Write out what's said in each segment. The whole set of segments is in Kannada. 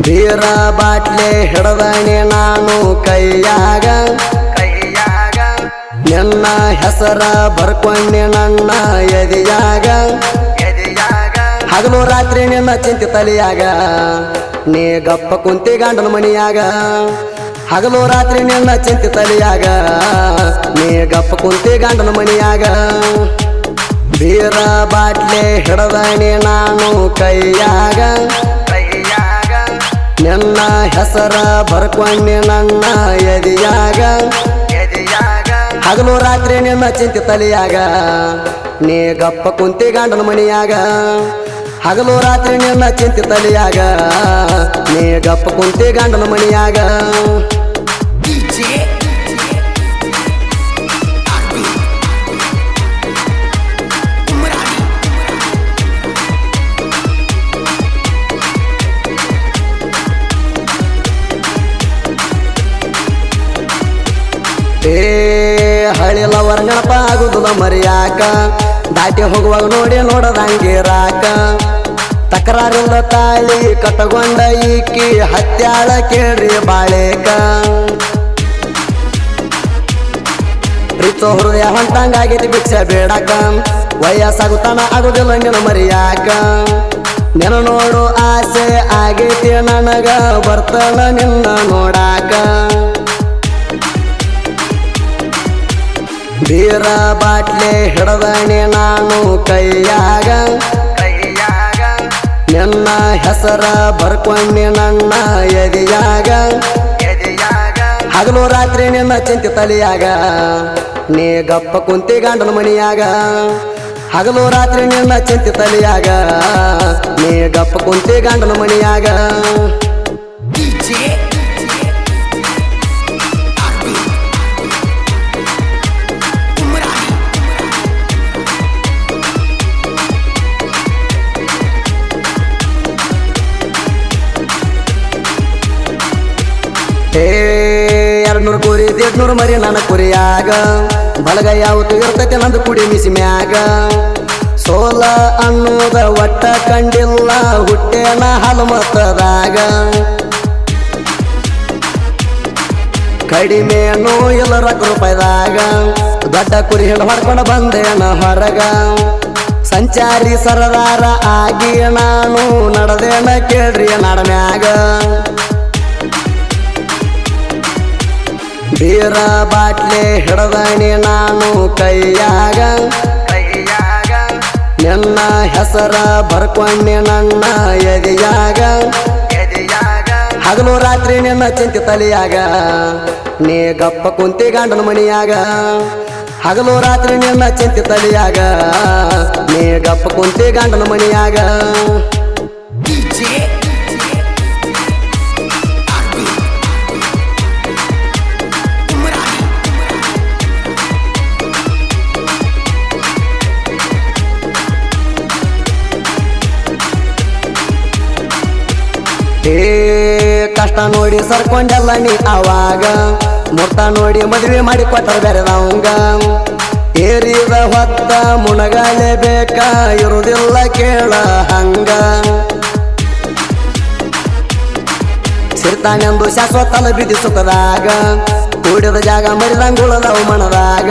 ಬೀರ ಬಾಟ್ಲೆ ಹಿಡದಣೆ ನಾನು ಕೈಯಾಗ. ಕೈಯಾಗ. ನನ್ನ ಹೆಸರ ಬರ್ಕೊಂಡೆ ನನ್ನ ಎದಿಯಾಗ. ಎದಿಯಾಗ. ಹಗಲು ರಾತ್ರಿ ನಿನ್ನ ಚಿಂತೆ ತಲೆಯಾಗ. ನೀ ಗಪ್ಪ ಕುಂತಿ ಗಂಡನ ಮನಿಯಾಗ. ಹಗಲು ರಾತ್ರಿ ನಿನ್ನ ಚಿಂತೆ ತಲೆಯಾಗ. ನೀ ಗಪ್ಪ ಕುಂತಿ ಗಂಡನ ಮನೆಯಾಗ. ಬೀರ ಬಾಟ್ಲೆ ಹಿಡದಾಣಿ ನಾನು ಕೈಯಾಗ ಕೈಯಾಗ. ನಿನ್ನ ಹೆಸರ ಬರ್ಕೊಂಡಿ ನನ್ನ ಎದಿಯಾಗ? ಹಗಲು ರಾತ್ರಿ ನಿನ್ನ ಚಿಂತೆ ತಲಿಯಾಗ. ನೀ ಗಪ್ಪ ಕುಂತಿ ಗಂಡನ ಮನಿಯಾಗ. ಹಗಲು ರಾತ್ರಿ ನಿನ್ನ ಚಿಂತೆ ತಲಿಯಾಗ. ನೀ ಗಪ್ಪ ಕುಂತಿ ಗಂಡನ ಮನಿಯಾಗ. ಏ ಹಳಿಲ ವರ್ಗಣಪ ಆಗುದಿಲ್ಲ ಮರಿಯಾಕ. ದಾಟಿ ಹೋಗುವಾಗ ನೋಡಿ ನೋಡದಂಗಿರಾಕ ತಕರಾರಿಲ್ಲ ತಾಳಿ ಕಟ್ಟಗೊಂಡ ಈಕಿ ಹತ್ಯಾಳ ಕೇಳ್ರಿ ಬಾಳೇಕ. ಪ್ರೀತೋ ಹೃದಯ ಹೊಂಟಂಗಾಗೈತಿ ಭಿಕ್ಷೆ ಬೇಡಕ. ವಯಸ್ಸಾಗುತ್ತಾನ ಆಗುದಿಲ್ಲ ನಿನ್ನ ಮರಿಯಾಕ. ನೆನ ನೋಡು ಆಸೆ ಆಗೈತಿ ನನಗ ಬರ್ತಾನ ನಿನ್ನ ನೋಡಾಕ. ಬೀರ ಬಾಟ್ಲೆ ಹಿಡದಣಿ ನಾನು ಕೈಯಾಗ. ಕೈಯಾಗ. ನನ್ನ ಹೆಸರ ಬರ್ಕೊಂಡಿ ನನ್ನ ಎದಿಯಾಗ. ಎದಿಯಾಗ. ಹಗಲು ರಾತ್ರಿ ನಿನ್ನ ಚಿಂತೆ ತಲೆಯಾಗ. ನೀ ಗಪ್ಪ ಕುಂತಿ ಗಂಡನ ಮನಿಯಾಗ. ಹಗಲು ರಾತ್ರಿ ನಿನ್ನ ಚಿಂತೆ ತಲೆಯಾಗ. ನೀ ಗಪ್ಪ ಕುಂತಿ ಗಂಡನ ಮನಿಯಾಗ. ದೇಡ್ನೂರು ಮರಿ ನನ್ನ ಕುರಿಯಾಗ. ಬಲಗ ಯಾವತ್ತು ಇರ್ತೈತೆ ನಂದು ಕುಡಿ ಮಿಸಿ ಮ್ಯಾಗ. ಸೋಲ ಅನ್ನೋದ ಒಟ್ಟ ಕಂಡಿಲ್ಲ, ಹುಟ್ಟೇನ ಹಲಮತದಾಗ ಕಡಿಮೆ ಇಲ್ಲ ರೂಪಾಯಿದಾಗ ದೊಡ್ಡ ಕುರಿ ಹಿಡ ಹೊಡ್ಕೊಂಡು ಬಂದೇನ ಹೊರಗ. ಸಂಚಾರಿ ಸರದಾರ ಆಗಿ ನಾನು ನಡೆದೇನ ಕೇಳ್ರಿ ನಡಮ್ಯಾಗ ಬೀರ ಬಾಟ್ಲೆ ಹಿಡದಣಿ ನಾನು ಕೈಯಾಗ. ಕೈಯಾಗ. ನನ್ನ ಹೆಸರ ಬರ್ಕೊಂಡೆ ನನ್ನ ಎದೆಯಾಗ. ಎದೆಯಾಗ. ಹಗಲು ರಾತ್ರಿ ನಿನ್ನ ಚಿಂತೆ ತಲೆಯಾಗ. ನೀ ಗಪ್ಪ ಕುಂತಿ ಗಂಡನ ಮನಿಯಾಗ. ಹಗಲು ರಾತ್ರಿ ನಿನ್ನ ಚಿಂತೆ ತಲೆಯಾಗ. ನೀ ಗಪ್ಪ ಕುಂತಿ ಗಂಡನ ಮನಿಯಾಗ. ಏ, ಕಷ್ಟ ನೋಡಿ ಸರ್ಕೊಂಡೆಲ್ಲ ನೀ ಅವಾಗ. ಮುರ್ತ ನೋಡಿ ಮದುವೆ ಮಾಡಿ ಕೊಟ್ಟರ ಬೆರೆದವಂಗ ಏರಿದ ಹೊತ್ತ ಮುಣಗಾಲೆ ಬೇಕ ಇರುವುದಿಲ್ಲ ಕೇಳ ಹಂಗ. ಸಿರ್ತಾನೆಂದು ಶಾಶ್ವತನ ಬಿದ್ದಿ ಸುಖದಾಗ. ಕೂಡಿದ ಜಾಗ ಮರಿದಂಗುಳದವು ಮನದಾಗ.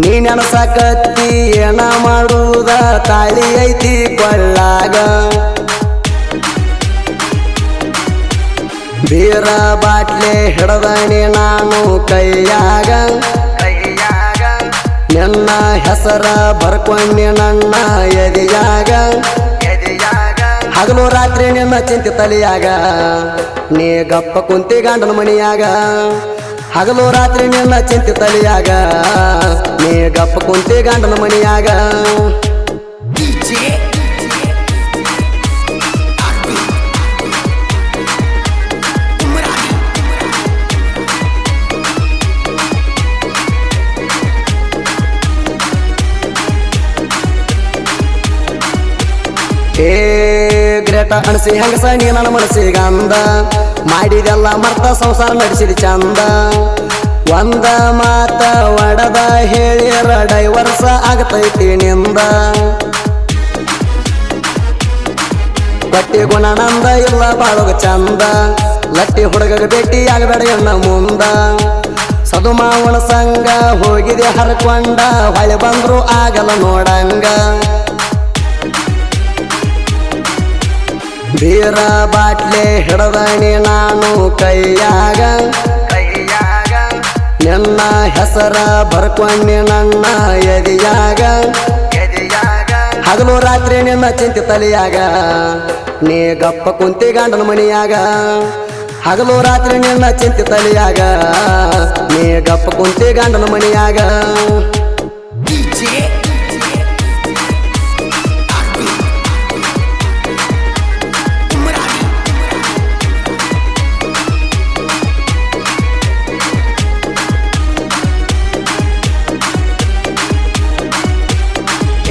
ನೀ ನೆನಸಕತ್ತಿ ಏನ ಮಾಡುವುದ ತಾಳಿ ಐತಿ ಕೊಳ್ಳಾಗ ಬೀರ ಬಾಟ್ಲೆ ಹಿಡದಣಿ ನಾನು ಕೈಯಾಗ. ಕೈಯಾಗ ನನ್ನ ಹೆಸರ ಬರ್ಕೊಂಡಿ ನನ್ನ ಎದೆಯಾಗ. ಎದಿಯಾಗ ಹಗಲು ರಾತ್ರಿ ನಿನ್ನ ಚಿಂತೆ ತಲಿಯಾಗ. ನೀ ಗಪ್ಪ ಕುಂತಿ ಗಂಡನ ಮಣಿಯಾಗ ಹಗಲು ರಾತ್ರಿ ನಿನ್ನ ಚಿಂತೆ ತಲಿಯಾಗ. ನೀ ಗಪ್ಪ ಕುಂತಿ ಗಂಡನ ಮನಿಯಾಗ. ಗ್ರೇಟ ಅಣಸಿ ಹೆಂಗಸ ನೀ ನನ್ನ ಮನಸ್ಸಿಗೆ ಅಂದ. ಮಾಡಿದೆಲ್ಲ ಮರ್ತ ಸಂಸಾರ ನಡೆಸಿದ ಚಂದ. ಒಂದ ಮಾತ ಒಡದ ಹೇಳಿರ ಡೈವರ್ಸ ಆಗತೈತಿ ನಿಂದ. ಬಟ್ಟಿ ಗುಣಾನಂದ ಇಲ್ಲ ಬಾಳೋಗ ಚಂದ. ಲಟ್ಟಿ ಹುಡುಗಗ ಭೇಟಿ ಆಗಬೇಡ ಎನ್ನ ಮುಂದ. ಸದುಮಾವನ ಸಂಗ ಹೋಗಿದೆ ಹರಕೊಂಡ. ಹೊಳೆ ಬಂದ್ರು ಆಗಲ್ಲ ನೋಡಂಗ. ಬೀರ ಬಾಟ್ಲೆ ಹಿಡದಣಿ ನಾನು ಕೈಯಾಗ. ಕೈಯಾಗ. ನಿನ್ನ ಹೆಸರ ಬರ್ಕೊಂಡಿ ನನ್ನ ಎದಿಯಾಗ. ಎದಿಯಾಗ. ಹಗಲು ರಾತ್ರಿ ನಿನ್ನ ಚಿಂತೆ ತಲೆಯಾಗ. ನೀ ಗಪ್ಪ ಕುಂತಿ ಗಂಡನ ಮಣಿಯಾಗ ಹಗಲು ರಾತ್ರಿ ನಿನ್ನ ಚಿಂತೆ ತಲೆಯಾಗ. ನೀ ಗಪ್ಪ ಕುಂತಿ ಗಂಡನ ಮಣಿಯಾಗ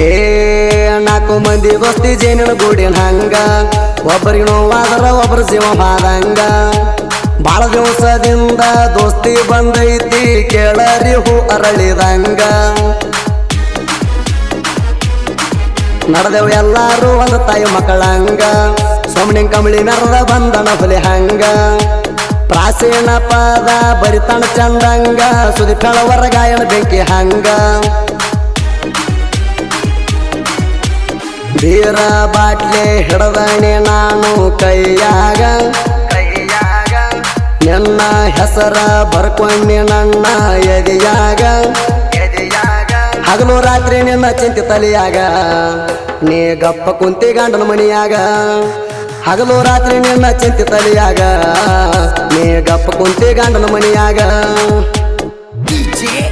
ಏ, ನಾಲ್ಕು ಮಂದಿ ಗೊತ್ತಿ ಜೇನಿನ ಗೂಡಿನ ಹಂಗ. ಒಬ್ಬರಿಗೆ ನೋವಾದ್ರ ಒಬ್ಬರ ಜೀವ ಮಾದಂಗ. ಬಾಳ ದಿವಸದಿಂದ ದೋಸ್ತಿ ಬಂದೈತಿ, ಕೇಳರಿ ಹೂ ಅರಳಿದಂಗ. ನಡೆದೆವು ಎಲ್ಲಾರು ಒಂದು ತಾಯಿ ಮಕ್ಕಳಂಗ. ಸೋಮನಿಂಗ್ ಕಂಬಳಿ ನರದ ಬಂದನ ಹುಲಿ ಹಂಗ. ಪ್ರಾಚೀನ ಪಾದ ಬರಿತಣ ಚಂದಂಗ. ಸುದಿ ಕಳವರ ಗಾಯನ ಬೆಂಕಿ ಹಂಗ. ಬೀರ ಬಾಟ್ಲೆ ಹಿಡದಣೆ ನಾನು ಕೈಯಾಗ. ಕೈಯಾಗ ನನ್ನ ಹೆಸರ ಬರ್ಕೊಂಡಿ ನನ್ನ ಎದೆಯಾಗ. ಎದೆಯಾಗ ಹಗಲು ರಾತ್ರಿ ನಿನ್ನ ಚಿಂತೆ ತಲೆಯಾಗ. ನೀ ಗಪ್ಪ ಕುಂತಿ ಗಂಡನ ಮನಿಯಾಗ. ಹಗಲು ರಾತ್ರಿ ನಿನ್ನ ಚಿಂತೆ ತಲೆಯಾಗ. ನೀ ಗಪ್ಪ ಕುಂತಿ ಗಂಡನ ಮನೆಯಾಗ.